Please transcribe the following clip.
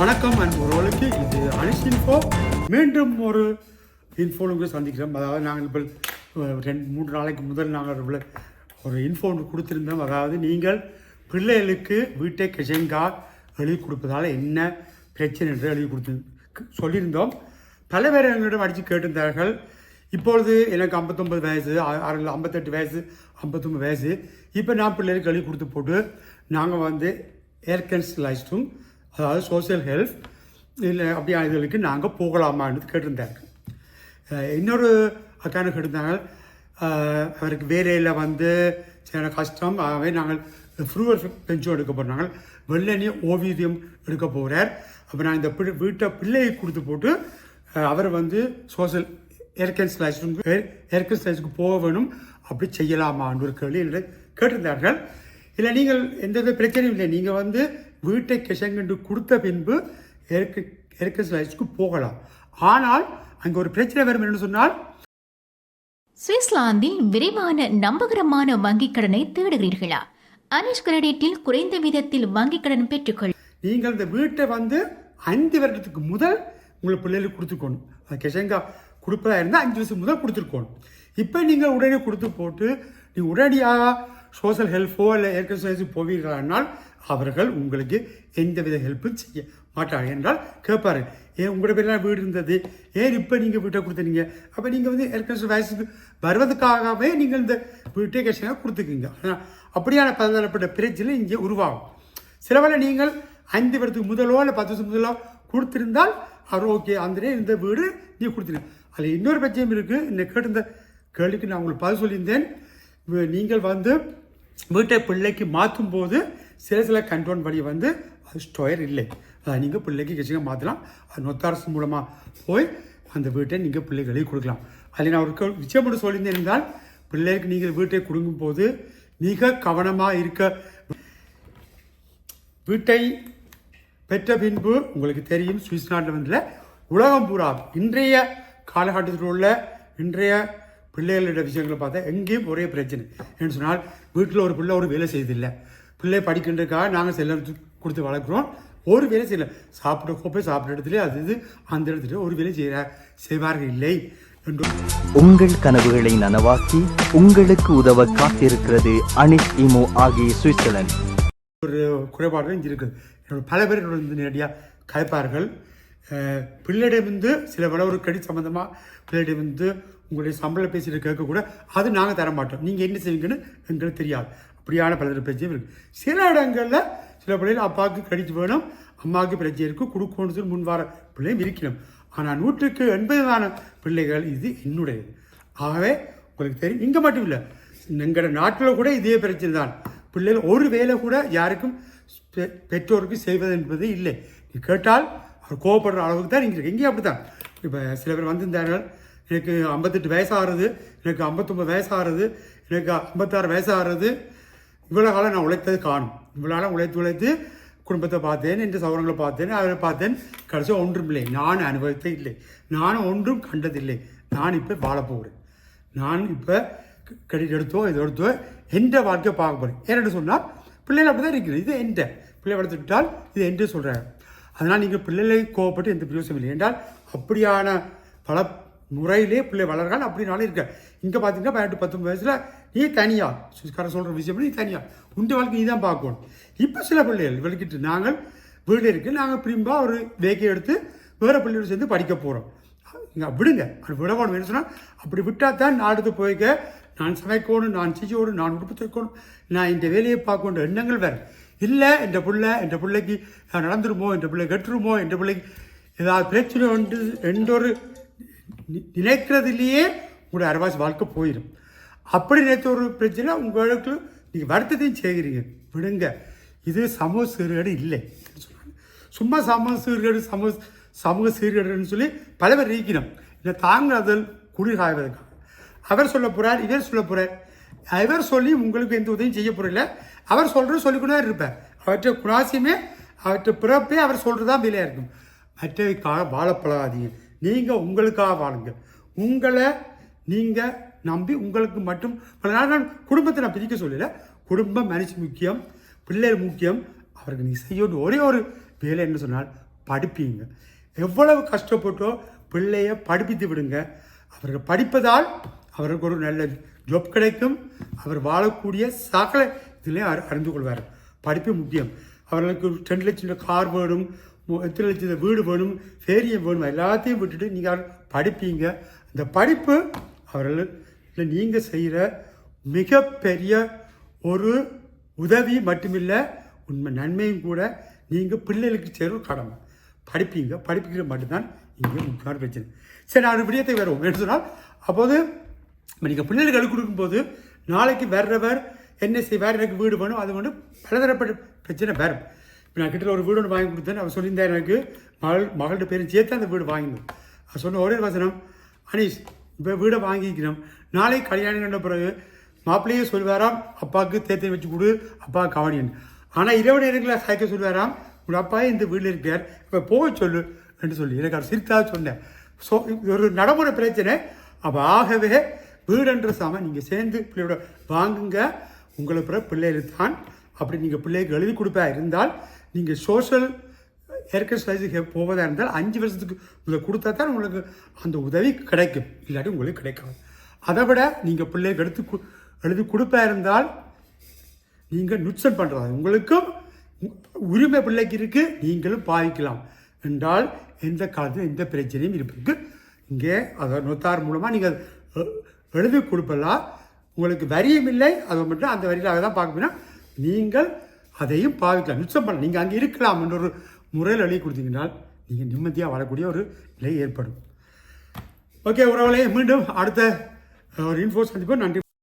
வணக்கம் அன்புறவர்களுக்கு இது அனிஷ் இன்ஃபோ மீண்டும் ஒரு இன்ஃபோலுங்க சந்திக்கிறோம். அதாவது நாங்கள் இப்போ ரெண்டு மூன்று நாளைக்கு முதல் நாங்கள் ஒரு இன்ஃபோ கொடுத்துருந்தோம். அதாவது நீங்கள் பிள்ளைகளுக்கு வீட்டை கெஷங்கா எழுதி கொடுப்பதால் என்ன பிரச்சனை என்று எழுதி கொடுத்து சொல்லியிருந்தோம். பல பேர் எங்களிடம் அடித்து கேட்டிருந்தார்கள். இப்பொழுது எனக்கு ஐம்பத்தொம்பது வயசு ஐம்பத்தெட்டு வயசு ஐம்பத்தொம்பது வயசு. இப்போ நான் பிள்ளைகளுக்கு எழுதி கொடுத்து போட்டு நாங்கள் வந்து ஏர்கன்ஸ்லைஸ்டும் அதாவது சோஷியல் ஹெல்ப் இல்லை அப்படியான இதுகளுக்கு நாங்கள் போகலாமான்னு கேட்டிருந்தாங்க இன்னொரு அக்கானு கேட்டிருந்தாங்க. அவருக்கு வேலையில் வந்து சில கஷ்டம் ஆகவே நாங்கள் ஃப்ரூவர் பெஞ்சும் எடுக்க போகிறாங்க வெள்ளனி ஓவியம் எடுக்க போகிறார் அப்போ நான் இந்த பிள்ளை வீட்டை பிள்ளையை கொடுத்து போட்டு அவர் வந்து சோஷியல் ஏர்கன் ஸ்லைஸுக்கு ஏர்கன் ஸ்லைஸுக்கு போக வேணும். அப்படி செய்யலாமான்னு ஒரு கேள்வி என்னிடம் கேட்டிருந்தார்கள். இல்லை நீங்கள் எந்த பிரச்சனையும் இல்லை. நீங்கள் வந்து வீட்டை கிஷங்கண்டு கொடுத்த பின்பு ஏற்க ஏர்கன் ஸ்லைஸுக்கு போகலாம். ஆனால் அங்கே ஒரு பிரச்சனை வரும் என்று சொன்னால் சுவிட்சர்லாந்தில் விரைவான நம்பகரமான வங்கிக் கடனை தேடுகிறீர்களா? அனிஷ் கிரெடிட்டில் குறைந்த விதத்தில் வங்கிக் கடன் பெற்றுக்கொள். நீங்கள் இந்த வீட்டை வந்து அஞ்சு வருடத்துக்கு முதல் உங்கள் பிள்ளைகளுக்கு கொடுத்துக்கணும். அது கிஷங்கா கொடுப்பதா இருந்தால் அஞ்சு வருஷம் முதல் கொடுத்துருக்கணும். இப்போ நீங்கள் உடனே கொடுத்து போட்டு நீங்கள் உடனடியாக சோஷியல் ஹெல்ப்போ இல்லை ஏற்கனவே போவீர்களானால் அவர்கள் உங்களுக்கு எந்தவித ஹெல்ப்பும் செய்ய மாட்டார்கள் என்றால் கேட்பார் ஏன் உங்களோட பேர்லாம் வீடு இருந்தது. ஏன் இப்போ நீங்கள் வீட்டை கொடுத்துனீங்க அப்போ நீங்கள் வந்து ஏற்கனவே வயசுக்கு வருவதற்காகவே நீங்கள் இந்த வீட்டை கஷ்டமாக கொடுத்துக்கிங்க. ஆனால் அப்படியான பலதரப்பட்ட பிரச்சனை இங்கே உருவாகும். சிலவேளை நீங்கள் ஐந்து வருடத்துக்கு முதலோ இல்லை பத்து வருஷம் முதலோ கொடுத்துருந்தால் அவர் ஓகே. அந்த இந்த வீடு நீ கொடுத்துருங்க அதில் இன்னொரு பிரச்சனையும் இருக்குது இந்த கேட்டிருந்த கேள்விக்கு நான் உங்களுக்கு பதில் சொல்லியிருந்தேன். நீங்கள் வந்து வீட்டை பிள்ளைக்கு மாற்றும் போது சில சில கண்ட்ரோல் படி வந்து அது ஸ்டோயர் இல்லை. அதை நீங்கள் பிள்ளைக்கு கட்சிங்க மாற்றலாம் அது நொத்தாரசு மூலமாக போய் அந்த வீட்டை நீங்கள் பிள்ளைகளுக்கு கொடுக்கலாம். அதில் நான் ஒரு விஷயம் மட்டும் சொல்லியிருந்தேன் என்றால் பிள்ளைக்கு நீங்கள் வீட்டை கொடுக்கும் போது மிக கவனமாக இருக்க வீட்டை பெற்ற பின்பு உங்களுக்கு தெரியும் சுவிஸ் நாட்டில் வந்து உலகம் பூரா இன்றைய காலகட்டத்தில் உள்ள இன்றைய பிள்ளைகளோட விஷயங்களை பார்த்தா எங்கேயும் ஒரே பிரச்சனை. ஏன்னு சொன்னால் வீட்டில் ஒரு பிள்ளை ஒரு வேலை செய்யறதில்லை பிள்ளை படிக்கின்றதுக்காக நாங்கள் செல்லம் கொடுத்து வளர்க்குறோம். ஒரு வேலை செய்யல. சாப்பிட கோப்பை சாப்பிட்ட இடத்துல அது இது அந்த இடத்துல ஒரு வேலை செய்ய செய்வார்கள் இல்லை என்று. உங்கள் கனவுகளை நனவாக்கி உங்களுக்கு உதவ காத்திருக்கிறது அனிஷ் இமோ ஆகிய சுவிட்சர்லாந்து. ஒரு குறைபாடு இருக்குது பல பேர் வந்து நேரடியாக கதைப்பார்கள் பிள்ளையிடமிருந்து சில விட கடி சம்மந்தமாக பிள்ளையிடமிருந்து உங்களுடைய சம்பளம் பேசிட்டு கேட்கக்கூட அது நாங்கள் தர மாட்டோம். நீங்கள் என்ன செய்வீங்கன்னு எங்களுக்கு தெரியாது. அப்படியான பலர் பிரச்சனையும் இருக்குது சில இடங்களில் சில பிள்ளைகள் அப்பாவுக்கு கிரெடிட் வேணும் அம்மாவுக்கு பிரச்சனை இருக்கும் கொடுக்கணும்னு சொல்லி முன் வார பிள்ளையும் இருக்கணும். ஆனால் நூற்றுக்கு எண்பதுமான பிள்ளைகள் இது என்னுடையது. ஆகவே உங்களுக்கு தெரியும் இங்கே மட்டும் இல்லை எங்களோட நாட்டில் கூட இதே பிரச்சனை தான். பிள்ளைகள் ஒரு வேலை கூட யாருக்கும் பெ- பெற்றோருக்கு செய்வது என்பது இல்லை. நீ கேட்டால் அவர் கோவப்படுற அளவுக்கு தான் நீங்கள் இங்கேயும் அப்படி தான் இப்போ சில பேர் வந்திருந்தார்கள். எனக்கு ஐம்பத்தெட்டு வயசாகிறது எனக்கு ஐம்பத்தொம்பது வயசாகிறது எனக்கு ஐம்பத்தாறு வயசாகிறது இவ்வளோ காலம் நான் உழைத்தது காணும். இவ்வளோ காலம் உழைத்து உழைத்து குடும்பத்தை பார்த்தேன் என்ற சௌரங்களை பார்த்தேன் அவரை பார்த்தேன். கடைசியாக ஒன்றும் இல்லை. நான் அனுபவித்தே இல்லை. நான் ஒன்றும் கண்டதில்லை. நான் இப்போ வாழப்போகிறேன் நான் இப்போ கிரெடிட் எடுத்தோ இது எடுத்தோ எந்த வாழ்க்கையை பார்க்க போகிறேன் ஏன்னு சொன்னால் பிள்ளைகள் அப்படி தான் இருக்குது இது எந்த பிள்ளை வளர்த்து விட்டால் இது என்று சொல்கிறாங்க அதனால் நீங்கள் பிள்ளைகளை கோவப்பட்டு எந்த பிரயோசனம் இல்லை. என்றால் அப்படியான பல முறையிலே பிள்ளை வளர்றால் அப்படினாலும் இருக்க. இங்கே பார்த்தீங்கன்னா பதினெட்டு பத்தொம்பது வயசில் நீ தனியா சுஸ்காரம் சொல்கிற விஷயம் நீ தனியா. உண்டு வாழ்க்கை நீ தான் பார்க்கணும். இப்போ சில பிள்ளைகள் விளக்கிட்டு நாங்கள் வீடு இருக்குது நாங்கள் பிரிம்பா ஒரு வேக்கை எடுத்து வேறு பிள்ளையோடு சேர்ந்து படிக்க போகிறோம் இங்கே விடுங்க. அது விடவோணும் என்ன சொன்னால் அப்படி விட்டால் தான் நாடுத்து போய்க்க நான் சமைக்கணும் நான் செய்யணும் நான் உடுப்பு வைக்கணும் நான் இந்த வேலையை பார்க்கணும் எண்ணங்கள் வேறு. இல்லை என்ற பிள்ளை என்ற பிள்ளைக்கு நடந்துருமோ என்ற பிள்ளை கெட்டுருமோ என்ற பிள்ளைக்கு ஏதாவது பிரச்சனை உண்டு என்றொரு ஒரு நினைக்கிறதுலேயே உங்களுடைய அரவாசி வாழ்க்கை போயிடும் அப்படி நினைத்த ஒரு பிரச்சனை உங்களுக்கு நீங்கள் வருத்தத்தையும் செய்கிறீங்க விடுங்க. இது சமூக சீர்கேடு இல்லை. சும்மா சமூக சீர்கேடு சமூக சமூக சீர்கேடுன்னு சொல்லி பல பேர் இருக்கணும் இதை தாங்குறதில் குளிர் காய்வதற்காக. அவர் சொல்ல போகிறார் இவர் சொல்ல போகிறார் இவர் சொல்லி உங்களுக்கு எந்த உதவியும் செய்ய போகிறதில்ல அவர் சொல்கிறது சொல்லிக்கொண்டே இருப்பார். அவற்றை குணாசியமே அவற்றை பிறப்பே அவர் சொல்கிறது தான் விலையாக இருக்கும். மற்றவைக்காக வாழ நீங்கள் உங்களுக்காக வாழுங்க உங்களை நீங்கள் நம்பி உங்களுக்கு மட்டும் அதனால நான் குடும்பத்தை நான் பிரிக்க சொல்லல. குடும்பம் மனுஷன் முக்கியம் பிள்ளைகள் முக்கியம். அவருக்கு நீ செய்யணும் ஒரே ஒரு வேலை என்ன சொன்னால் படிப்பீங்க. எவ்வளவு கஷ்டப்பட்டோ பிள்ளைய படிப்பித்து விடுங்க. அவர்கள் படிப்பதால் அவருக்கு ஒரு நல்ல ஜப் கிடைக்கும். அவர் வாழக்கூடிய சகல இதுலேயும் அறி- அறிந்து கொள்வார். படிப்பு முக்கியம். அவர்களுக்கு ரெண்டு லட்சம் கார் வேணும் எத்தனை லட்சம் வீடு வேணும் ஃபேரியம் வேணும் எல்லாத்தையும் விட்டுட்டு நீங்கள் படிப்பீங்க. அந்த படிப்பு அவர்கள் நீங்கள் செய்கிற மிகப்பெரிய ஒரு உதவி மட்டுமில்லை உண்மை நன்மையும் கூட நீங்கள் பிள்ளைகளுக்கு செய்கிற கடமை. படிப்பீங்க. படிப்புக்கு மட்டும்தான் இங்கே முக்கியமான பிரச்சனை. சரி நான் ஒரு விடயத்தை வேறு என்ன சொன்னால் அப்போது இப்போ நீங்கள் பிள்ளைகளுக்கு கொடுக்கும்போது நாளைக்கு வர்றவர் என்ன செய்வார் எனக்கு வீடு வேணும் அது வந்து பலதரப்பட்ட பிரச்சனை வரும் இப்போ நான் கிட்ட ஒரு வீடு ஒன்று வாங்கி கொடுத்தேன். அவர் சொல்லியிருந்தேன் எனக்கு மகள் மகள்கிட்ட பேரும் சேர்த்து அந்த வீடு வாங்கினோம். அவர் சொன்ன ஒரே வசனம் அனீஷ் இப்போ வீடை வாங்கிக்கிறோம். நாளைக்கு கல்யாணம் கண்ட பிறகு மாப்பிள்ளையே சொல்வாராம் அப்பாவுக்கு தேர்த்தி வச்சு கொடு அப்பா கவனியன். ஆனால் இரவு நேரங்களில் சாய்க்க சொல்வாராம் உங்கள் அப்பா இந்த வீட்டில் இருக்கிறார் இப்போ போக சொல்லு என்று சொல்லி. எனக்கு அவர் சிரித்தாக சொன்னேன். ஸோ ஒரு நடைமுறை பிரச்சனை. அப்போ ஆகவே வீடுன்ற சாமான் நீங்கள் சேர்ந்து பிள்ளையோட வாங்குங்க. உங்களை பிற பிள்ளைகளுக்கு தான் அப்படி நீங்கள் பிள்ளைக்கு எழுதி கொடுப்பா இருந்தால் நீங்கள் சோஷியல் ஏற்கனவே போவதாக இருந்தால் அஞ்சு வருஷத்துக்கு முதல் கொடுத்தா தான் உங்களுக்கு அந்த உதவி கிடைக்கும். இல்லாட்டி உங்களுக்கு கிடைக்காது. அதை விட நீங்கள் பிள்ளைக்கு எடுத்து எழுதி கொடுப்பா இருந்தால் நீங்கள் நுட்சன் பண்ணுறது உங்களுக்கும் உரிமை பிள்ளைக்கு இருக்குது நீங்களும் பாவிக்கலாம். என்றால் எந்த காலத்திலும் எந்த பிரச்சனையும் இருப்பிருக்கு இங்கே அதை நொத்தார் மூலமாக நீங்கள் எழுதி கொடுப்பெல்லாம் உங்களுக்கு வரியும் இல்லை அது மட்டும் அந்த வரியில் தான் பார்க்கணும்னா நீங்கள் அதையும் பாவிக்கலாம். நிச்சயம் பண்ண நீங்கள் அங்கே இருக்கலாம் என்ற ஒரு முறையில் எழுதி கொடுத்தீங்கன்னால் நீங்கள் நிம்மதியாக வரக்கூடிய ஒரு நிலை ஏற்படும். ஓகே உறவுகளே மீண்டும் அடுத்த ஒரு இன்ஃபோ சந்திப்போம். நன்றி.